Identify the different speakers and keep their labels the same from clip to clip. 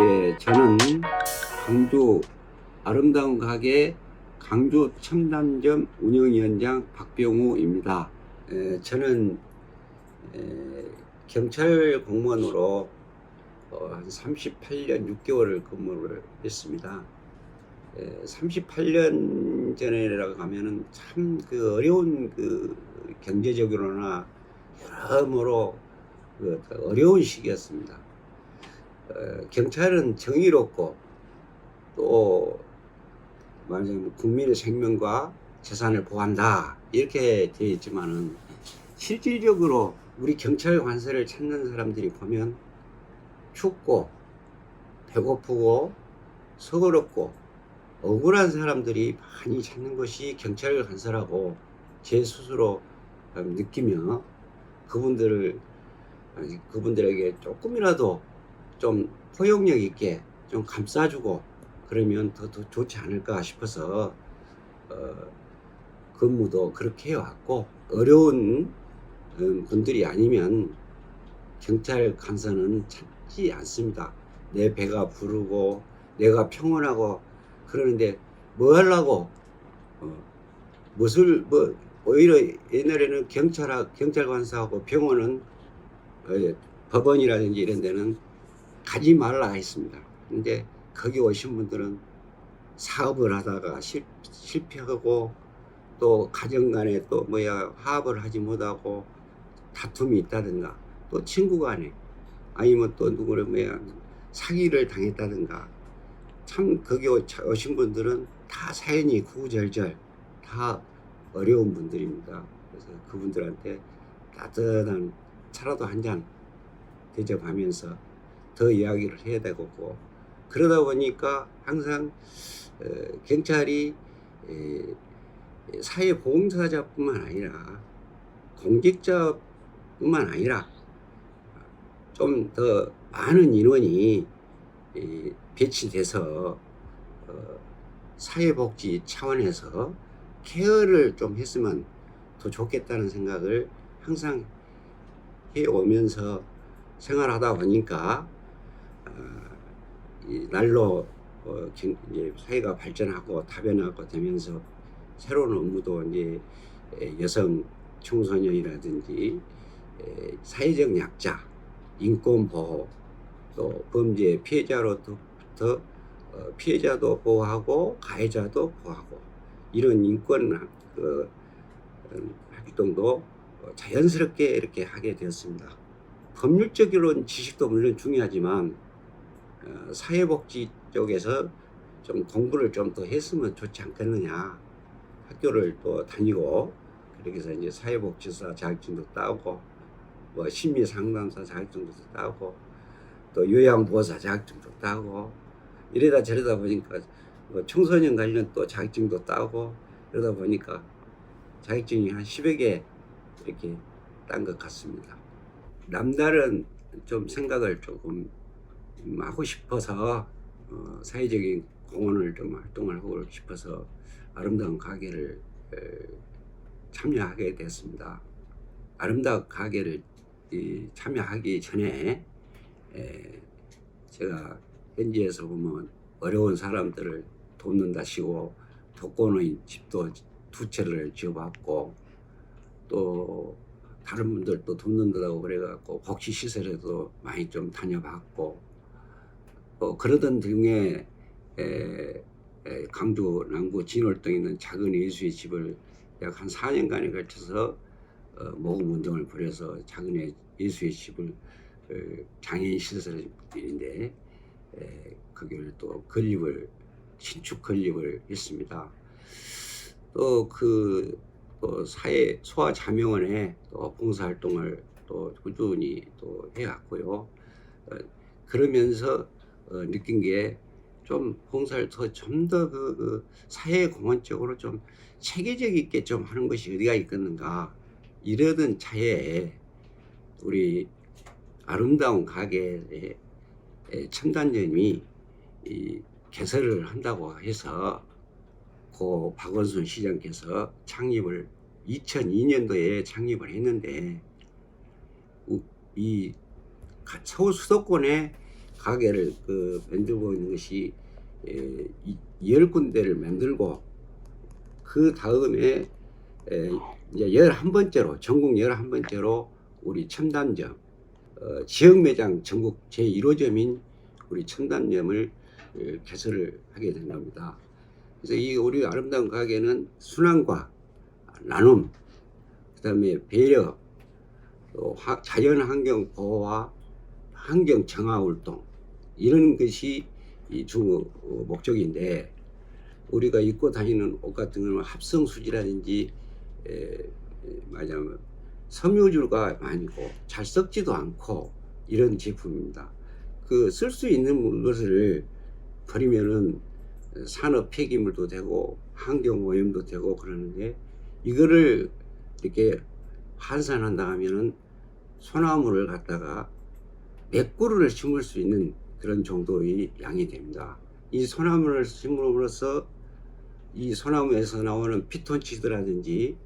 Speaker 1: 예, 저는 강주 아름다운 가게 강주 첨단점 운영위원장 박병우입니다. 에, 저는 에, 경찰 공무원으로 어, 한 38년 6개월을 근무를 했습니다. 에, 38년 전에라고 하면은 참 그 어려운 그 경제적으로나 여러모로 그 어려운 시기였습니다. 어, 경찰은 정의롭고 또 말하자면 국민의 생명과 재산을 보호한다. 이렇게 되어 있지만은 실질적으로 우리 경찰 관세를 찾는 사람들이 보면 춥고 배고프고 서거롭고 억울한 사람들이 많이 찾는 것이 경찰 관세라고 제 스스로 느끼며 그분들을 그분들에게 조금이라도 좀 포용력 있게 좀 감싸주고 그러면 더, 더 좋지 않을까 싶어서 어, 근무도 그렇게 해왔고 어려운 음, 분들이 아니면 경찰 간사는 찾지 않습니다. 내 배가 부르고 내가 평온하고 그러는데 뭐 하려고 어, 무엇을 뭐 오히려 옛날에는 경찰 경찰 관사하고 병원은 어, 법원이라든지 이런 데는 가지 말라 했습니다. 근데 거기 오신 분들은 사업을 하다가 실, 실패하고 또 가정 간에 또 뭐야 화합을 하지 못하고 다툼이 있다든가 또 친구 간에 아니면 또 누구를 뭐야 사기를 당했다든가 참 거기 오- 오신 분들은 다 사연이 구구절절 다 어려운 분들입니다. 그래서 그분들한테 따뜻한 차라도 한 잔 대접하면서 더 이야기를 해야 되고 그러다 보니까 항상 어, 경찰이 에, 사회보험사자뿐만 아니라 공직자뿐만 아니라 좀 더 많은 인원이 이, 배치돼서 어, 사회복지 차원에서 케어를 좀 했으면 더 좋겠다는 생각을 항상 해 오면서 생활하다 보니까 어, 이 날로 어, 경- 이제 사회가 발전하고 다변하고 되면서 새로운 업무도 이제 에, 여성 청소년이라든지 에, 사회적 약자, 인권 보호, 또 범죄 피해자로부터 어, 피해자도 보호하고 가해자도 보호하고 이런 인권 그, 음, 활동도 어, 자연스럽게 이렇게 하게 되었습니다. 법률적으로는 지식도 물론 중요하지만 어, 사회복지 쪽에서 좀 공부를 좀 더 했으면 좋지 않겠느냐. 학교를 또 다니고 그렇게 해서 이제 사회복지사 자격증도 따고 뭐 심리상담사 자격증도 따고 또 요양보호사 자격증도 따고 이러다 저러다 보니까 뭐 청소년 관련 또 자격증도 따고 이러다 보니까 자격증이 한 10여 개 이렇게 딴 것 같습니다. 남다른 좀 생각을 조금 음, 하고 싶어서 어, 사회적인 공헌을 좀 활동을 하고 싶어서 아름다운 가게를 에, 참여하게 됐습니다. 아름다운 가게를 이, 참여하기 전에 에, 제가 현지에서 보면 어려운 사람들을 돕는다시고 독거노인 집도 두 채를 지어봤고 또 다른 분들도 돕는다고 그래갖고 복지 시설에도 많이 좀 다녀봤고 어, 그러던 중에 에, 에, 강주 남구 진월동에 있는 작은 예수의 집을 약 한 4년간에 걸쳐서 어, 모금 운동을 벌여서 작은 예수의 집을 어, 장애인 시설인데 에, 거기를 또 건립을 신축 건립을 했습니다. 또그 또 사회 소아 자명원에 또 봉사 활동을 또 꾸준히 또 해왔고요. 어, 그러면서 어, 느낀 게 좀 봉사를 더 좀 더 그, 그 사회 공헌적으로 좀 체계적 있게 좀 하는 것이 어디가 있겠는가. 이러던 차에 우리 아름다운 가게의 에, 첨단점이 이 개설을 한다고 해서 고 박원순 시장께서 창립을 2002년도에 창립을 했는데 우- 이 가- 서울 수도권에 가게를 그 만들고 있는 것이 에, 이- 열 군데를 만들고 그 다음에 에, 이제 열한 번째로 전국 열한 번째로 우리 첨단점 어, 지역 매장 전국 제 1호점인 우리 첨단점을 어, 개설을 하게 된 겁니다. 그래서 이 우리 아름다운 가게는 순환과 나눔, 그 다음에 배려, 또 화- 자연 환경 보호와 환경 정화 활동 이런 것이 이 주 목적인데 우리가 입고 다니는 옷 같은 경우는 합성 수지라든지 말하자면 섬유질과 많고 잘 썩지도 않고 이런 제품입니다. 그 쓸 수 있는 것을 버리면은 산업 폐기물도 되고 환경 오염도 되고 그러는데 이거를 이렇게 환산한다 하면은 소나무를 갖다가 몇 그루를 심을 수 있는 그런 정도의 양이 됩니다. 이 소나무를 심음으로써 이 소나무에서 나오는 피톤치드라든지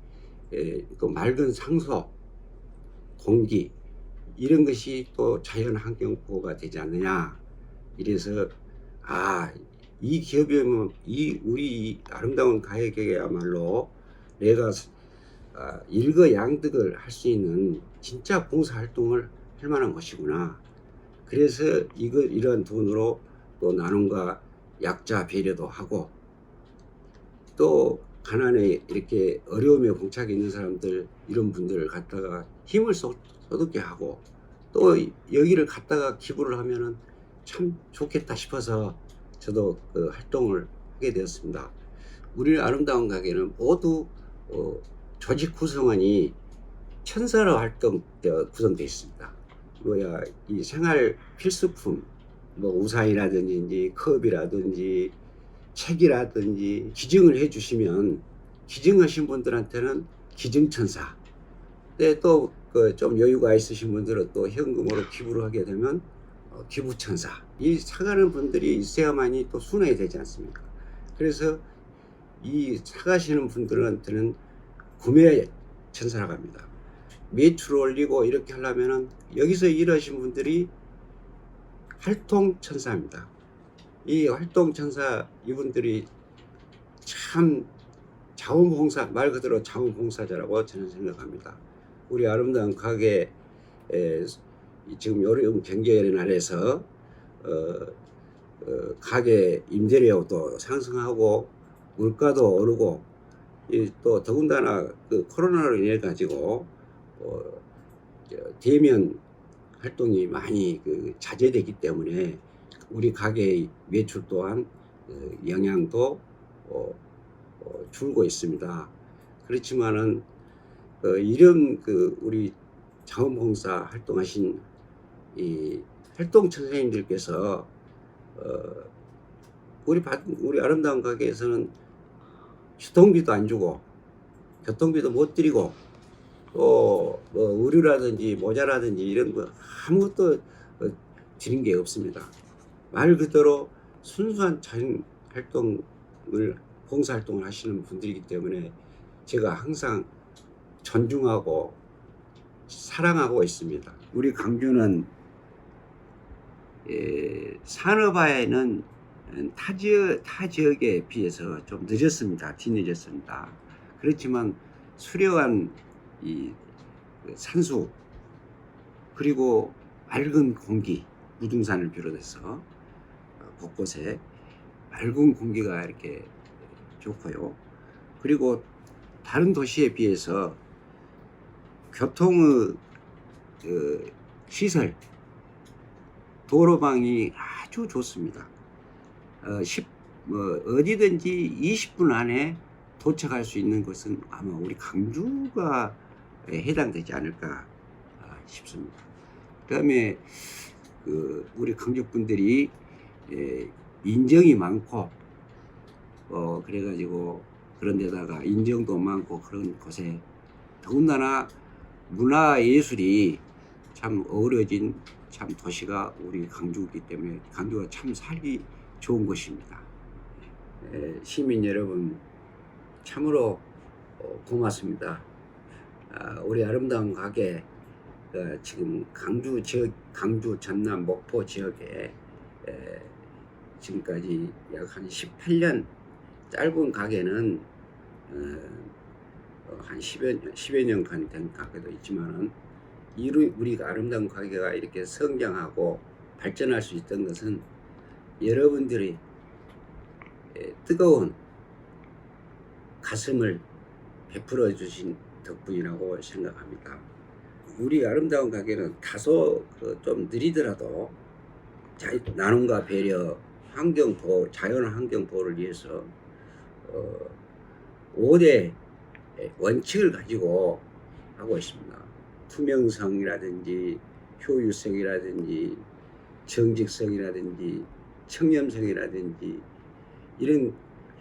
Speaker 1: 에, 또 맑은 상소, 공기 이런 것이 또 자연 환경 보호가 되지 않느냐. 이래서 아 이 기업이면 이 우리 아름다운 가액에야말로 내가 아, 일거양득을 할 수 있는 진짜 봉사 활동을 할 만한 것이구나. 그래서 이거 이러한 돈으로 또 나눔과 약자 배려도 하고 또 가난에 이렇게 어려움에 봉착해 있는 사람들 이런 분들을 갖다가 힘을 쏟- 쏟게 하고 또 여기를 갖다가 기부를 하면은 참 좋겠다 싶어서 저도 그 활동을 하게 되었습니다. 우리 아름다운 가게는 모두 어, 조직 구성원이 천사로 활동 구성되어 있습니다. 뭐야 이 생활 필수품 뭐 우산이라든지 컵이라든지 책이라든지 기증을 해주시면 기증하신 분들한테는 기증천사. 근데 또그 좀 여유가 있으신 분들은 또 현금으로 기부를 하게 되면 어, 기부천사. 이 사가는 분들이 있어야만이 또 순환이 되지 않습니까? 그래서 이 사가시는 분들한테는 구매 천사라고 합니다. 매출 올리고 이렇게 하려면은 여기서 일하신 분들이 활동 천사입니다. 이 활동 천사 이분들이 참 자원봉사 말 그대로 자원봉사자라고 저는 생각합니다. 우리 아름다운 가게 에, 지금 어려운 경제의 날에서 어, 어, 가게 임대료도 상승하고 물가도 오르고 이또 더군다나 그 코로나로 인해 가지고 어, 저 대면 활동이 많이 그 자제되기 때문에 우리 가게의 매출 또한 어, 영향도 어, 어, 줄고 있습니다. 그렇지만은 어, 이런 그 우리 자원봉사 활동하신 이 활동 선생님들께서 어, 우리 바- 우리 아름다운 가게에서는 교통비도 안 주고 교통비도 못 드리고 또 뭐 의류라든지 모자라든지 이런 거 아무것도 어, 드린 게 없습니다. 말 그대로 순수한 자연 활동을 봉사 활동을 하시는 분들이기 때문에 제가 항상 존중하고 사랑하고 있습니다. 우리 강주는 예, 산업화에는 타 지역 타 지역에 비해서 좀 늦었습니다. 뒤늦었습니다. 그렇지만 수려한 이그 산수 그리고 맑은 공기 무등산을 비롯해서 어, 곳곳에 맑은 공기가 이렇게 좋고요. 그리고 다른 도시에 비해서 교통의 그 시설 도로망이 아주 좋습니다. 어, 10, 뭐 어디든지 20분 안에 도착할 수 있는 것은 아마 우리 강주가 해당되지 않을까 아, 싶습니다. 그다음에 그 우리 강주 분들이 예, 인정이 많고 어 그래가지고 그런 데다가 인정도 많고 그런 곳에 더군다나 문화 예술이 참 어우러진 참 도시가 우리 강주이기 때문에 강주가 참 살기 좋은 곳입니다. 예, 시민 여러분 참으로 어, 고맙습니다. 아, 우리 아름다운 가게 어, 지금 강주 지역, 강주 전남 목포 지역에 에, 지금까지 약 한 18년 짧은 가게는 어, 어, 한 10여, 10여 년간 된 가게도 있지만은 이 우리가 아름다운 가게가 이렇게 성장하고 발전할 수 있던 것은 여러분들이 에, 뜨거운 가슴을 베풀어 주신 덕분이라고 생각합니다. 우리 아름다운 가게는 다소 그좀 느리더라도 자, 나눔과 배려, 환경 보호, 자연 환경 보호를 위해서 어, 5대 원칙을 가지고 하고 있습니다. 투명성이라든지 효율성이라든지 정직성이라든지 청렴성이라든지 이런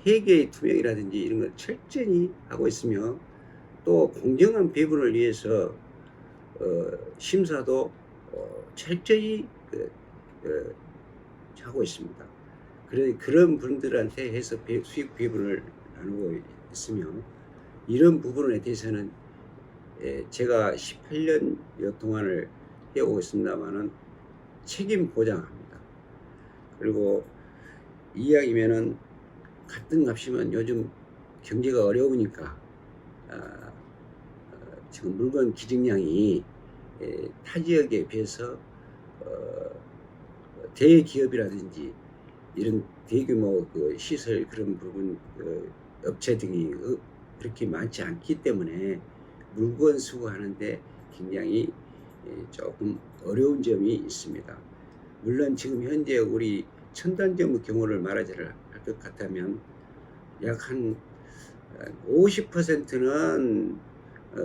Speaker 1: 회계의 투명이라든지 이런 걸 철저히 하고 있으며 또 공정한 배분을 위해서 어, 심사도 어, 철저히 그, 그, 하고 있습니다. 그런 그런 분들한테 해서 배- 수익 배분을 나누고 있으며 이런 부분에 대해서는 예, 제가 18년 동안을 해오고 있습니다만은 책임 보장합니다. 그리고 이야기면은 같은 값이면 요즘 경제가 어려우니까 아, 어, 지금 물건 기증량이 에, 타 지역에 비해서 어, 대기업이라든지 이런 대규모 그 시설 그런 부분 그 업체 등이 어, 그렇게 많지 않기 때문에 물건 수거하는데 굉장히 에, 조금 어려운 점이 있습니다. 물론 지금 현재 우리 천단점 경우를 말하자를 할 것 같다면 약 한 50%는 어,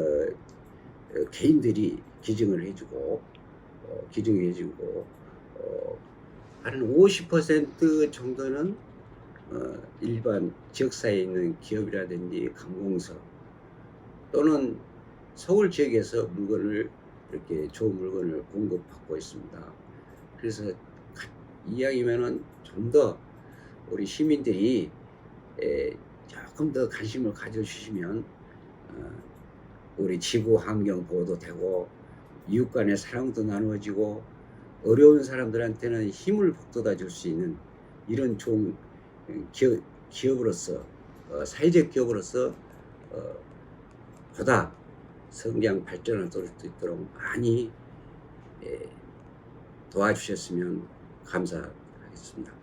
Speaker 1: 어, 개인들이 기증을 해주고 어, 기증을 해주고 어, 한 50% 정도는 어, 일반 지역사회에 있는 기업이라든지 관공서 또는 서울 지역에서 물건을 이렇게 좋은 물건을 공급받고 있습니다. 그래서 가- 이왕이면은 좀 더 우리 시민들이 에, 조금 더 관심을 가져주시면 어, 우리 지구 환경 보호도 되고 이웃 간의 사랑도 나누어지고 어려운 사람들한테는 힘을 북돋아 줄 수 있는 이런 좋은 기업, 기업으로서 어, 사회적 기업으로서 어, 보다 성장 발전할 수 있도록 많이 예, 도와주셨으면 감사하겠습니다.